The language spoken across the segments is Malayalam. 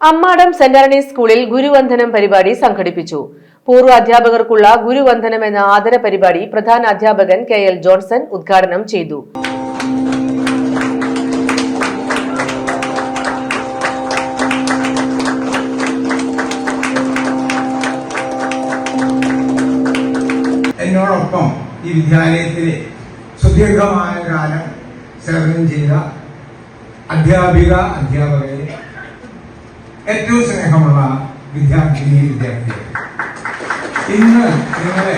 അമ്മാടം സെന്റ് ആന്റണീസ് സ്കൂളിൽ ഗുരുവന്ദനം പരിപാടി സംഘടിപ്പിച്ചു. പൂർവ അധ്യാപകർക്കുള്ള ഗുരുവന്ദനം എന്ന ആദര പരിപാടി പ്രധാന അധ്യാപകൻ കെ എൽ ജോൺസൺ ഉദ്ഘാടനം ചെയ്തു. എന്നോടൊപ്പം ഈ വിദ്യാലയത്തിലെ സുദീർഘമായ കാലം സേവനം ചെയ്ത അധ്യാപിക അധ്യാപകരെ ഏറ്റവും സ്നേഹമുള്ള വിദ്യാർത്ഥിനി വിദ്യാർത്ഥികൾ ഇന്ന് നിങ്ങളെ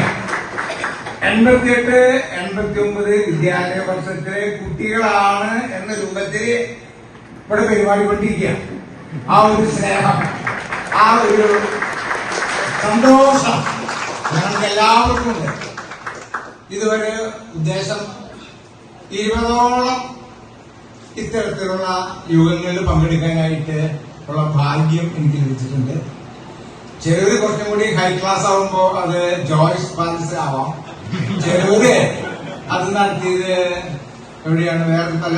എൺപത്തിയെട്ട് എൺപത്തി ഒമ്പത് വിദ്യാലയ വർഷത്തിലെ കുട്ടികളാണ് എന്ന രൂപത്തിൽ ഇവിടെ പരിപാടി കൊണ്ടിരിക്കുക ആ ഒരു സ്നേഹം ആ ഒരു സന്തോഷം ഞങ്ങൾക്ക് എല്ലാവർക്കും ഉണ്ട്. ഇതുവരെ ഉദ്ദേശം ഇരുപതോളം ഇത്തരത്തിലുള്ള യുഗങ്ങളിൽ പങ്കെടുക്കാനായിട്ട് ഉള്ള ഭാഗ്യം എനിക്ക് ലഭിച്ചിട്ടുണ്ട്. ചിലവര് കുറച്ചും കൂടി ഹൈ ക്ലാസ് ആവുമ്പോ അത് ജോയ്സ് പാലസ് ആവാം. ചിലവര് അത് നടത്തിയത് എവിടെയാണ്? വേറെ പല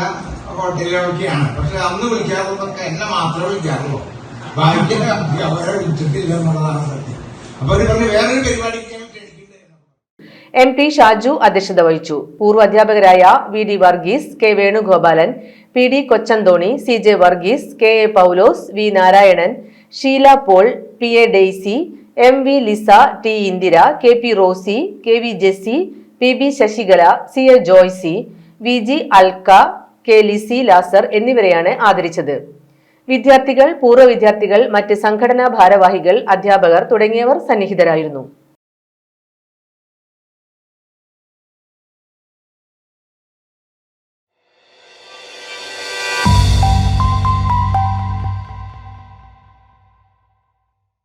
ഹോട്ടലിലൊക്കെയാണ് പക്ഷെ അന്ന് വിളിക്കാറുള്ളതൊക്കെ എന്നെ മാത്രമേ വിളിക്കാറുള്ളൂ. ബാക്കി അവരെ വിളിച്ചിട്ടില്ല എന്നുള്ളതാണ് സത്യം. അപ്പൊ അവർ പറഞ്ഞ് വേറൊരു പരിപാടിക്ക് എം ടി ഷാജു അധ്യക്ഷത വഹിച്ചു. പൂർവ അധ്യാപകരായ V D Varghese K Venugopalan P D Kochanthoni C J Varghese K A Paulose V Narayanan Sheela Paul P A Daisy M V Lisa T Indira K P Rosy K V Jessy P B Sasikala C A Joycy V G Alka K Lissy Lazar എന്നിവരെയാണ് ആദരിച്ചത്. വിദ്യാർത്ഥികൾ പൂർവ വിദ്യാർത്ഥികൾ മറ്റ് സംഘടനാ ഭാരവാഹികൾ അധ്യാപകർ തുടങ്ങിയവർ സന്നിഹിതരായിരുന്നു.